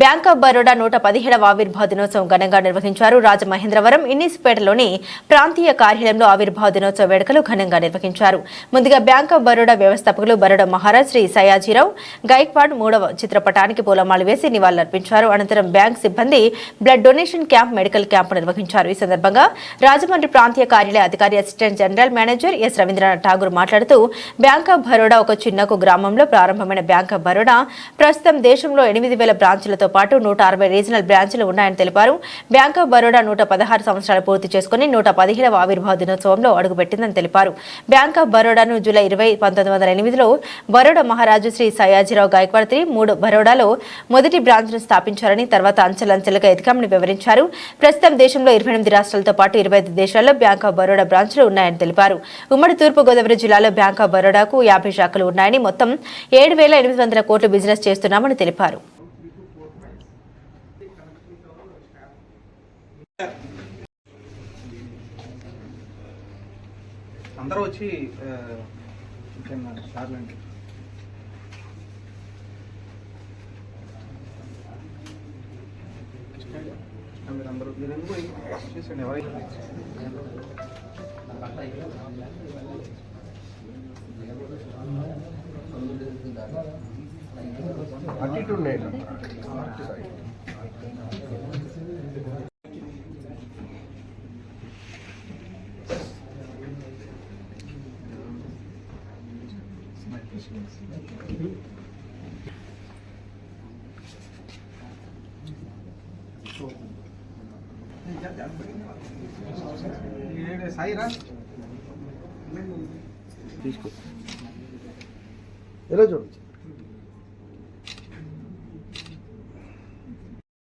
Bank of Baroda నూట పదిహేడవ ఆవిర్భావ దినోత్సవం ఘనంగా నిర్వహించారు రాజమహేంద్రవరం ఇన్నిస్పేటలోని ప్రాంతీయ కార్యాలయంలో ఆవిర్భావ దినోత్సవ వేడుకలు ఘనంగా నిర్వహించారు. ముందుగా బ్యాంక్ ఆఫ్ బరోడా వ్యవస్థాపకులు బరోడా మహారాజ్ శ్రీ సయాజీరావు గైక్వాడ్ మూడవ చిత్రపటానికి పూలమాలు వేసి నివాళులర్పించారు. అనంతరం బ్యాంక్ సిబ్బంది blood donation camp medical camp నిర్వహించారు. ఈ సందర్భంగా రాజమండ్రి ప్రాంతీయ కార్యాలయ అధికారి assistant general manager S Ravindranath Tagore మాట్లాడుతూ బ్యాంక్ ఆఫ్ బరోడా ఒక చిన్నకు గ్రామంలో ప్రారంభమైన బ్యాంక్ ఆఫ్ బరోడా ప్రస్తుతం దేశంలో ఎనిమిది వేల బ్రాంచులతో పాటు నూట అరవై రీజనల్ బ్రాంచ్లు ఉన్నాయని తెలిపారు. బ్యాంక్ ఆఫ్ బరోడా నూట పదహారు సంవత్సరాలు పూర్తి చేసుకుని నూట పదిహేడవ ఆవిర్భావ దినోత్సవంలో అడుగుపెట్టిందని తెలిపారు. బ్యాంక్ ఆఫ్ బరోడాను జూలై ఇరవై పంతొమ్మిది వందల ఎనిమిదిలో బరోడా మహారాజు శ్రీ సయాజీరావు గాయక్వాడ్ త్రీ మూడు బరోడాలో మొదటి బ్రాంచ్ను స్థాపించారని తర్వాత అంచెలంచెలుగా ఎదగామని వివరించారు. ప్రస్తుతం దేశంలో ఇరవై ఎనిమిది రాష్ట్రాలతో పాటు ఇరవై ఐదు దేశాల్లో బ్యాంక్ ఆఫ్ బరోడా బ్రాంచ్లు ఉన్నాయని తెలిపారు. ఉమ్మడి తూర్పుగోదావరి జిల్లాలో బ్యాంక్ ఆఫ్ బరోడాకు యాభై శాఖలు ఉన్నాయని మొత్తం ఏడు వేల ఎనిమిది వందల కోట్లు బిజినెస్ చేస్తున్నామని తెలిపారు. అందరూ వచ్చి సార్లండి మీరు అందరూ మీరు ఎందుకు చూసండి ఎవరైనా అటు ఇటు ఉన్నాయి తీసుకో. ఎలా చూడొచ్చు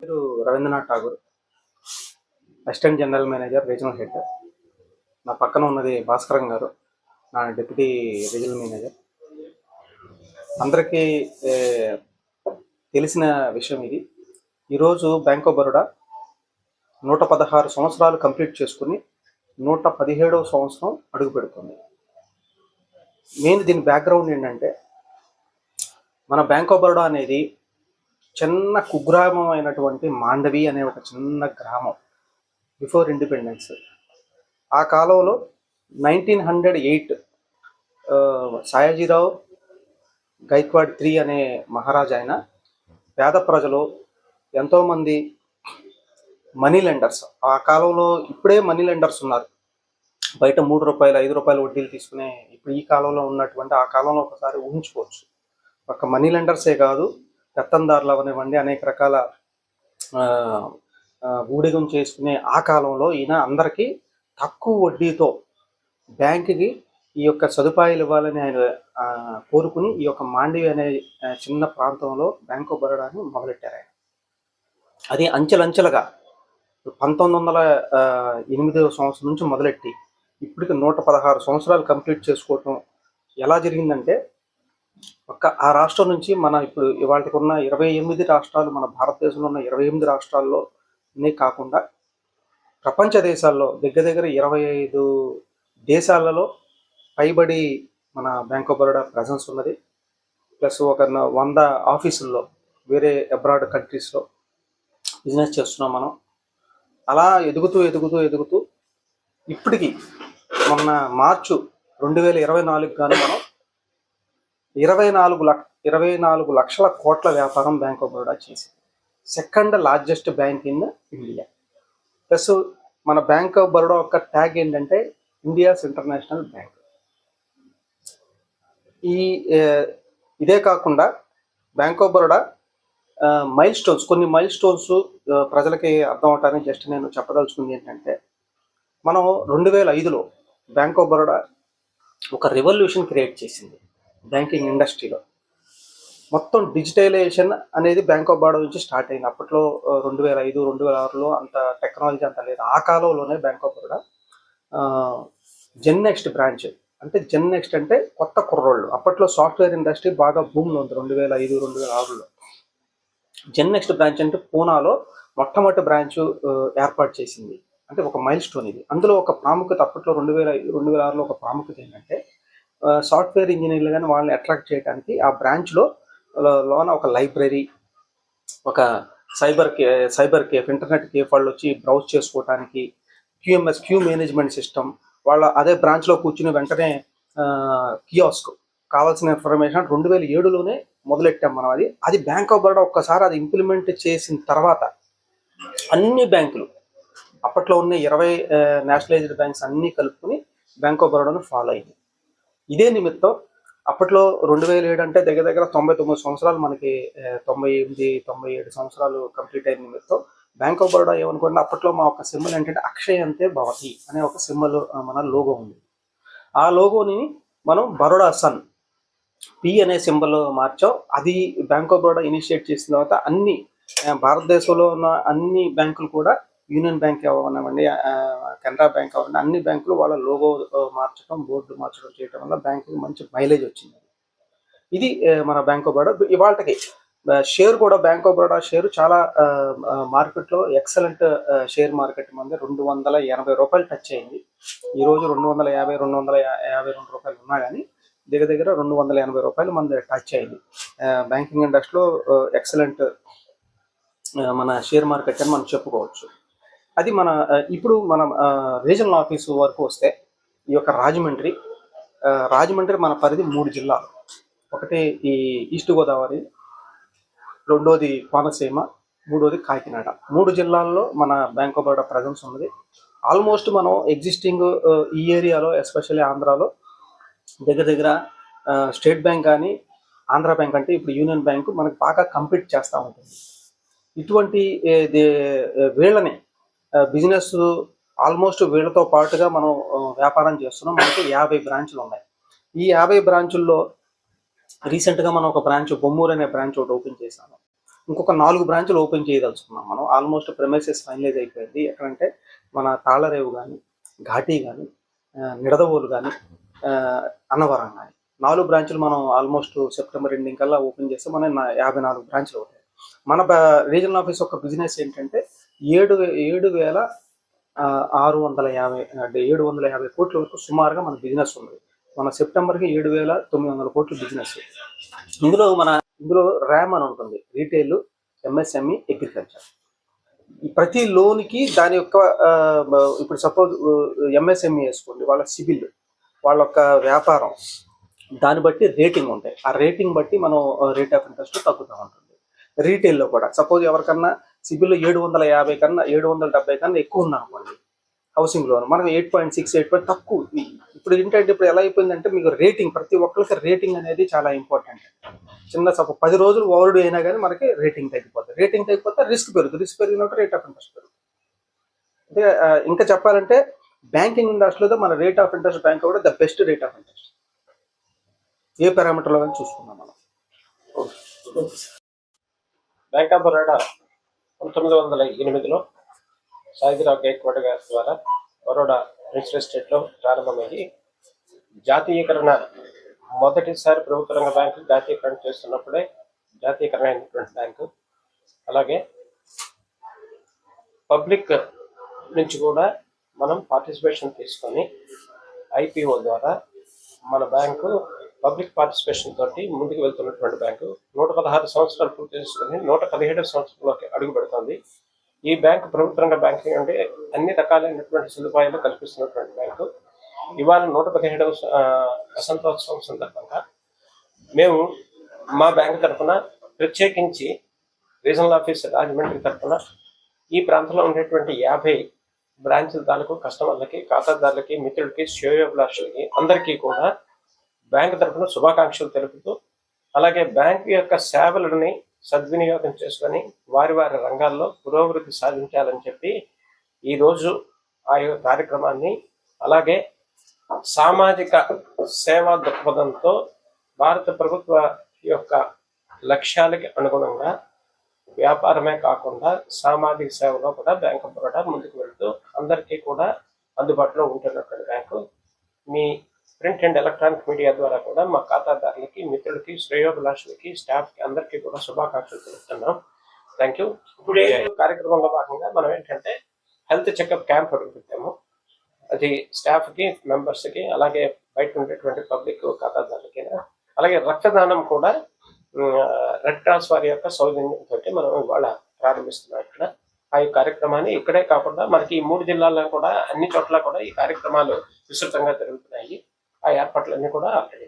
పేరు Ravindranath Tagore. Assistant general manager regional head. నా పక్కన ఉన్నది భాస్కరం గారు. నా డిప్యూటీ రీజనల్ మేనేజర్. అందరికీ తెలిసిన విషయం ఇది. ఈరోజు బ్యాంక్ ఆఫ్ బరోడా నూట పదహారు సంవత్సరాలు కంప్లీట్ చేసుకుని నూట పదిహేడవ సంవత్సరం అడుగు పెడుతుంది. మెయిన్ దీని బ్యాక్గ్రౌండ్ ఏంటంటే మన బ్యాంక్ ఆఫ్ బరోడా అనేది చిన్న కుగ్రామం అయినటువంటి మాండవి అనే ఒక చిన్న గ్రామం బిఫోర్ ఇండిపెండెన్స్ ఆ కాలంలో nineteen hundred eight Sayajirao Gaekwad three అనే మహారాజా ఆయన పేద ప్రజలు ఎంతోమంది మనీ లెండర్స్ ఆ కాలంలో ఇప్పుడే మనీ లెండర్స్ ఉన్నారు. బయట మూడు రూపాయలు ఐదు రూపాయలు వడ్డీలు తీసుకునే ఇప్పుడు ఈ కాలంలో ఉన్నటువంటి ఆ కాలంలో ఒకసారి ఊహించుకోవచ్చు. ఒక మనీ లెండర్సే కాదు పెత్తందారులు అవనివ్వండి అనేక రకాల ఊడిగం చేసుకునే ఆ కాలంలో ఈయన అందరికీ తక్కువ వడ్డీతో బ్యాంకుకి ఈ యొక్క సదుపాయాలు ఇవ్వాలని ఆయన కోరుకుని ఈ యొక్క మాండవి అనే చిన్న ప్రాంతంలో బ్యాంక్ ఆఫ్ బరోడాని మొదలెట్టారు ఆయన. అది అంచెలంచెలుగా పంతొమ్మిది వందల ఎనిమిదవ సంవత్సరం నుంచి మొదలెట్టి ఇప్పటికి నూట పదహారు సంవత్సరాలు కంప్లీట్ చేసుకోవటం ఎలా జరిగిందంటే ఒక్క ఆ రాష్ట్రం నుంచి మన ఇప్పుడు ఇవాళకి ఉన్న ఇరవై ఎనిమిది రాష్ట్రాలు మన భారతదేశంలో ఉన్న ఇరవై ఎనిమిది రాష్ట్రాల్లోనే కాకుండా ప్రపంచ దేశాల్లో దగ్గర దగ్గర ఇరవై ఐదు దేశాలలో పైబడి మన బ్యాంక్ ఆఫ్ బరోడా ప్రజెన్స్ ఉన్నది. ప్లస్ ఒక వంద ఆఫీసుల్లో వేరే అబ్రాడ్ కంట్రీస్లో బిజినెస్ చేస్తున్నాం మనం. అలా ఎదుగుతూ ఎదుగుతూ ఎదుగుతూ ఇప్పటికి మొన్న మార్చు రెండు వేల ఇరవై నాలుగు గాను మనం ఇరవై నాలుగు లక్ష ఇరవై నాలుగు లక్షల కోట్ల వ్యాపారం బ్యాంక్ ఆఫ్ బరోడా చేసింది. Second largest bank in India. Plus మన బ్యాంక్ ఆఫ్ బరోడా యొక్క ట్యాగ్ ఏంటంటే ఇండియాస్ ఇంటర్నేషనల్ బ్యాంక్. ఈ ఇదే కాకుండా bank of Baroda milestones కొన్ని మైల్ స్టోన్స్ ప్రజలకి అర్థం అవటానికి జస్ట్ నేను చెప్పదలుచుకుంది ఏంటంటే మనం రెండు వేల ఐదులో బ్యాంక్ ఆఫ్ బరోడా ఒక రెవల్యూషన్ క్రియేట్ చేసింది బ్యాంకింగ్ ఇండస్ట్రీలో మొత్తం డిజిటలైజేషన్ అనేది బ్యాంక్ ఆఫ్ బరోడా నుంచి స్టార్ట్ అయింది. అప్పట్లో రెండు వేల ఐదు రెండు వేల ఆరులో అంత టెక్నాలజీ అంత లేదు. ఆ కాలంలోనే bank of Baroda Gen Next branch అంటే జెన్ నెక్స్ట్ అంటే కొత్త కుర్రోళ్ళు. అప్పట్లో సాఫ్ట్వేర్ ఇండస్ట్రీ బాగా భూమిలో ఉంది. రెండు వేల ఐదు రెండు వేల ఆరులో జెన్ నెక్స్ట్ బ్రాంచ్ అంటే పూనాలో మొట్టమొదటి బ్రాంచ్ ఏర్పాటు చేసింది. అంటే ఒక మైల్ స్టోన్ ఇది. అందులో ఒక ప్రాముఖ్యత అప్పట్లో రెండు వేల రెండు వేల ఆరులో ఒక ప్రాముఖ్యత ఏంటంటే సాఫ్ట్వేర్ ఇంజనీర్లు కానీ వాళ్ళని అట్రాక్ట్ చేయడానికి ఆ బ్రాంచ్లో లోన ఒక లైబ్రరీ ఒక సైబర్ కే సైబర్ కేఫ్ ఇంటర్నెట్ కేఫ్ వాళ్ళు వచ్చి బ్రౌజ్ చేసుకోవడానికి క్యూఎంఎస్ క్యూ మేనేజ్మెంట్ సిస్టమ్ వాళ్ళ అదే బ్రాంచ్లో కూర్చుని వెంటనే కియాస్క్ కావాల్సిన ఇన్ఫర్మేషన్ రెండు వేల ఏడులోనే మొదలెట్టాం మనం అది. అది బ్యాంక్ ఆఫ్ బరోడా ఒక్కసారి అది ఇంప్లిమెంట్ చేసిన తర్వాత అన్ని బ్యాంకులు అప్పట్లో ఉన్న ఇరవై నేషనలైజ్డ్ బ్యాంక్స్ అన్నీ కలుపుకొని బ్యాంక్ ఆఫ్ బరోడాను ఫాలో అయింది ఇదే నిమిత్తం అప్పట్లో రెండు వేల ఏడు అంటే దగ్గర దగ్గర తొంభై తొమ్మిది సంవత్సరాలు మనకి తొంభై ఎనిమిది తొంభై ఏడు సంవత్సరాలు కంప్లీట్ అయిన నిమిత్తం బ్యాంక్ ఆఫ్ బరోడా ఏమనుకోండి అప్పట్లో మా ఒక సింబల్ ఏంటంటే అక్షయ్ అంతే భవతి అనే ఒక సింబల్ మన లోగో ఉంది. ఆ లోగోని మనం బరోడా సన్ పి అనే సింబల్ మార్చాం అది బ్యాంక్ ఆఫ్ బరోడా ఇనిషియేట్ చేసిన తర్వాత అన్ని భారతదేశంలో ఉన్న అన్ని బ్యాంకులు కూడా యూనియన్ బ్యాంక్ అవ్వనివ్వండి కెనరా బ్యాంక్ అవ్వండి అన్ని బ్యాంకులు వాళ్ళ లోగో మార్చడం బోర్డు మార్చడం చేయడం వల్ల బ్యాంకు మంచి మైలేజ్ వచ్చింది. ఇది మన బ్యాంక్ ఆఫ్ బరోడా ఇవాళకి షేర్ కూడా బ్యాంక్ ఆఫ్ బరోడా షేర్ చాలా మార్కెట్లో ఎక్సలెంట్ షేర్ మార్కెట్ మంది రెండు వందల ఎనభై రూపాయలు టచ్ అయింది. ఈ రోజు రెండు వందల యాభై రెండు వందల యాభై రెండు రూపాయలు ఉన్నా కానీ దగ్గర దగ్గర రెండు వందల ఎనభై రూపాయలు మంది టచ్ అయింది. బ్యాంకింగ్ ఇండస్ట్రీలో ఎక్సలెంట్ మన షేర్ మార్కెట్ అని మనం చెప్పుకోవచ్చు. అది మన ఇప్పుడు మనం రీజనల్ ఆఫీసు వరకు వస్తే ఈ యొక్క రాజమండ్రి రాజమండ్రి మన పరిధి మూడు జిల్లాలు. ఒకటి ఈ ఈస్ట్ గోదావరి రెండోది కోనసీమ మూడోది కాకినాడ. మూడు జిల్లాల్లో మన బ్యాంక్ ఆఫ్ బరోడా ప్రజెన్స్ ఉన్నది. ఆల్మోస్ట్ మనం ఎగ్జిస్టింగ్ ఈ ఏరియాలో ఎస్పెషల్లీ ఆంధ్రాలో దగ్గర దగ్గర స్టేట్ బ్యాంక్ కానీ ఆంధ్ర బ్యాంక్ అంటే ఇప్పుడు యూనియన్ బ్యాంకు మనకు బాగా కంపీట్ చేస్తూ ఉంటుంది. ఇటువంటి వీళ్ళని బిజినెస్ ఆల్మోస్ట్ వీళ్ళతో పాటుగా మనం వ్యాపారం చేస్తున్నాం. మనకి యాభై బ్రాంచ్లు ఉన్నాయి. ఈ యాభై బ్రాంచుల్లో రీసెంట్గా మనం ఒక బ్రాంచ్ బొమ్మూరు అనే బ్రాంచ్ ఒకటి ఓపెన్ చేశాము ఇంకొక నాలుగు బ్రాంచ్లు ఓపెన్ చేయదలుచుకున్నాం మనం. ఆల్మోస్ట్ ప్రెమైసెస్ ఫైనలైజ్ అయిపోయింది. ఎక్కడంటే మన తాళరేవు కానీ ఘాటీ కానీ నిడదవోలు కానీ అన్నవరం కానీ నాలుగు బ్రాంచ్లు మనం ఆల్మోస్ట్ సెప్టెంబర్ ఎండింగ్ కల్లా ఓపెన్ చేస్తే మన యాభై నాలుగు బ్రాంచ్లు అవుతాయి. మన రీజనల్ ఆఫీస్ యొక్క బిజినెస్ ఏంటంటే ఏడు ఏడు వేల ఆరు వందల యాభై అంటే ఏడు వందల యాభై కోట్ల వరకు సుమారుగా మన బిజినెస్ ఉంది మన సెప్టెంబర్కి ఏడు వేల తొమ్మిది వందల కోట్ల బిజినెస్. ఇందులో మన ఇందులో ర్యామ్ అని ఉంటుంది. రీటైల్ ఎంఎస్ఎంఈ అగ్రికల్చర్ ప్రతి లోన్కి దాని యొక్క ఇప్పుడు సపోజ్ ఎంఎస్ఎంఈ వేసుకోండి వాళ్ళ సిబిల్. వాళ్ళ యొక్క వ్యాపారం. దాన్ని బట్టి రేటింగ్ ఉంటాయి. ఆ రేటింగ్ బట్టి మనం రేట్ ఆఫ్ ఇంట్రెస్ట్ తగ్గుతూ ఉంటుంది. రీటైల్లో కూడా సపోజ్ ఎవరికన్నా సిబిల్ ఏడు వందల యాభై కన్నా ఏడు వందల డెబ్బై కన్నా ఎక్కువ ఉందనుకోండి హౌసింగ్ లోన్ మనం eight point six eight point తక్కువ ఇప్పుడు ఏంటంటే ఇప్పుడు ఎలా అయిపోయిందంటే మీకు రేటింగ్ ప్రతి ఒక్కరికి రేటింగ్ అనేది చాలా ఇంపార్టెంట్. చిన్న సపో పది రోజులు ఓవర్డ్ అయినా కానీ మనకి రేటింగ్ తగ్గిపోతుంది. రేటింగ్ తగ్గిపోతే రిస్క్ పెరుగుతుంది. రిస్క్ పెరిగినట్టు రేట్ ఆఫ్ ఇంట్రెస్ట్ పెరుగుతుంది. అంటే ఇంకా చెప్పాలంటే బ్యాంకింగ్ ఇండస్ట్రీలో మన రేట్ ఆఫ్ ఇంట్రెస్ట్ బ్యాంక్ కూడా the best rate of interest ఏ పారామీటర్లో కానీ చూసుకుందాం మనం. బ్యాంక్ ఆఫ్ బరోడా పంతొమ్మిది వందల ఎనిమిదిలో సాయిరావు గైక్వాడ్ గారి ద్వారా బరోడా రిజిస్టర్ ఎస్టేట్లో ప్రారంభమయ్యి జాతీయకరణ మొదటిసారి ప్రభుత్వ రంగ బ్యాంకు జాతీయకరణ చేస్తున్నప్పుడే జాతీయకరణ అయినటువంటి బ్యాంకు. అలాగే పబ్లిక్ నుంచి కూడా మనం పార్టిసిపేషన్ తీసుకొని ఐపీఓ ద్వారా మన బ్యాంకు పబ్లిక్ పార్టిసిపేషన్ తోటి ముందుకు వెళ్తున్నటువంటి బ్యాంకు నూట పదహారు సంవత్సరాలు పూర్తి చేసుకుని నూట పదిహేడు సంవత్సరంలోకి అడుగు పెడుతుంది. ఈ బ్యాంకు ప్రభుత్వ రంగ బ్యాంకింగ్ అంటే అన్ని రకాలైనటువంటి సదుపాయాలు కల్పిస్తున్నటువంటి బ్యాంకు ఇవాళ నూట పదిహేడవ వసంతోత్సవం సందర్భంగా మేము మా బ్యాంకు తరఫున ప్రత్యేకించి రీజనల్ ఆఫీస్ రాజమండ్రి తరఫున ఈ ప్రాంతంలో ఉండేటువంటి యాభై బ్రాంచ్ల తాలూకు కస్టమర్లకి ఖాతాదారులకి మిత్రులకి శ్రేయోభిలాషులకి అందరికీ కూడా బ్యాంక్ తరఫున శుభాకాంక్షలు తెలుపుతూ అలాగే బ్యాంక్ యొక్క సేవలని సద్వినియోగం చేసుకొని వారి వారి రంగాల్లో పురోభివృద్ధి సాధించాలని చెప్పి ఈరోజు ఆ యొక్క కార్యక్రమాన్ని అలాగే సామాజిక సేవా దృక్పథంతో భారత ప్రభుత్వ యొక్క లక్ష్యాలకి అనుగుణంగా వ్యాపారమే కాకుండా సామాజిక సేవలో కూడా బ్యాంక్ ఆఫ్ బరోడా ముందుకు వెళ్తూ అందరికీ కూడా అందుబాటులో ఉంటున్నటువంటి బ్యాంకు మీ ప్రింట్ అండ్ ఎలక్ట్రానిక్ మీడియా ద్వారా కూడా మా ఖాతాదారులకి మిత్రులకి శ్రేయోభిలాషులకి స్టాఫ్కి అందరికీ కూడా శుభాకాంక్షలు తెలుపుతున్నాం. థ్యాంక్ యూ ఇప్పుడు ఈ కార్యక్రమంలో భాగంగా మనం ఏంటంటే హెల్త్ చెకప్ క్యాంప్ పెట్టాము. అది స్టాఫ్కి మెంబర్స్కి అలాగే బయట ఉండేటువంటి పబ్లిక్ ఖాతాదారులకి అలాగే రక్తదానం కూడా రెడ్ క్రాస్ వారి యొక్క సౌజన్యంతో మనం ఇవాళ ప్రారంభిస్తున్నాం ఇక్కడ. ఆ కార్యక్రమాన్ని ఇక్కడే కాకుండా మనకి ఈ మూడు జిల్లాల్లో కూడా అన్ని చోట్ల కూడా ఈ కార్యక్రమాలు విస్తృతంగా జరుగుతున్నాయి. ఆ ఏర్పాట్లన్నీ కూడా ఆల్రెడీ